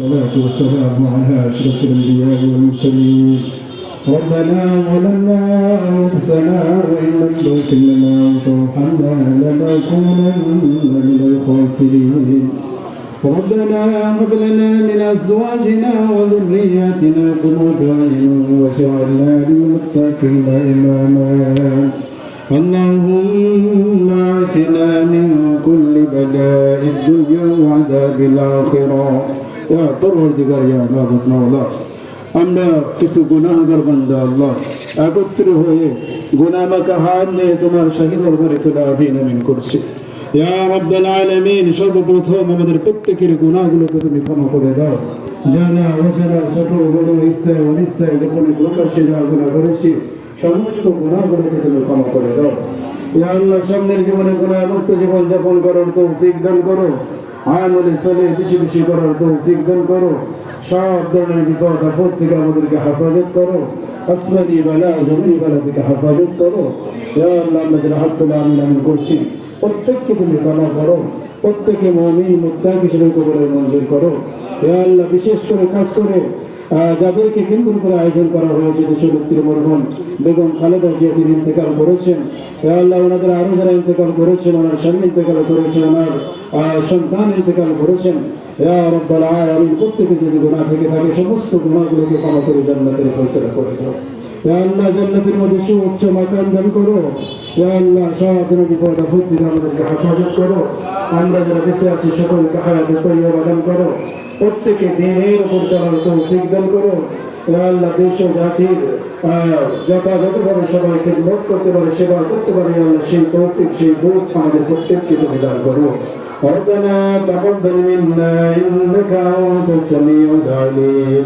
الصلاة والسلام على أشرف الأنبياء والمرسلين. ربنا ظلمنا أنفسنا وإن لم تغفر لنا وترحمنا لنكونن من الخاسرين. ربنا هب لنا من أزواجنا وذرياتنا قرة أعين واجعلنا للمتقين إماما. اللهم اعفنا من كل بلاء الدنيا وعذاب الآخرة. ইয়া আমরা কিছু আল্লাহ, একত্র হয়ে হাত নিয়ে তোমার দরবারে তোলা করছি। সর্বপ্রথম আমাদের প্রত্যেকের তুমি ক্ষমা করে দাও। জানা, অজানা, ছোট, বড় ইচ্ছায় অনিচ্ছায় গোপনে প্রকাশ্যে যা গুনাহ করেছি, সমস্ত গুনাহগুলোকে তুমি ক্ষমা করে দাও। ইয়া আল্লাহ, সামনের জীবনে গুনাহ মুক্ত জীবন যাপন করার তৌফিক দান করো। আমলে চলে বেশি বেশি করার তৌফিক দান করো। সব ধরনের বিপদ আপদ থেকে আমাদেরকে হেফাজত করো। আসমানি বেলা জমিনি বেলা থেকে হেফাজত করো। যারা হাত তোলা আমি আমি করছি, প্রত্যেককে তুমি কামা করো। প্রত্যেকে মমিন মুক্তা কিছু কবরের মঞ্জুর করো। আল্লাহ, বিশেষ করে, খাস করে যাদেরকে কেন্দ্র করে আয়োজন করা হয়েছে দেশনেত্রী মরহুম বেগম খালেদা জিয়া তিনি ইন্তেকাল করেছেন। আল্লাহ, ওনাদের আরও যারা ইন্তেকাল করেছেন, ওনার স্বামী ইন্তেকাল করেছেন, ওনার সন্তান ইন্তেকাল করেছেন প্রত্যেকে যদি গুনাহ থেকে থাকে, সমস্ত গুণাগুলোকে ক্ষমা করে জান্নাতের ফয়সালা করে দাও। আল্লাহ জান্নাতের মধ্যে সুউচ্চ মাকাম দান করো ইয়া আল্লাহ সাহায্য বিপদ আপদ থেকে আমাদেরকে হেফাজত করো আমরা যারা বেঁচে আছি সকলকে হায়াতে তৈরি দান করো প্রত্যেকে দিনের উপর চলার তৌফিক দান করো ইয়া আল্লাহ দেশ ও জাতির আহ, যথাযথভাবে সবাই খেদমত করতে পারে সেবা করতে পারে ইয়া আল্লাহ সেই তৌফিক সেই বোঝ আমাদের প্রত্যেককে তুমি দান করো ربنا تقبل منا انك انت السميع العليم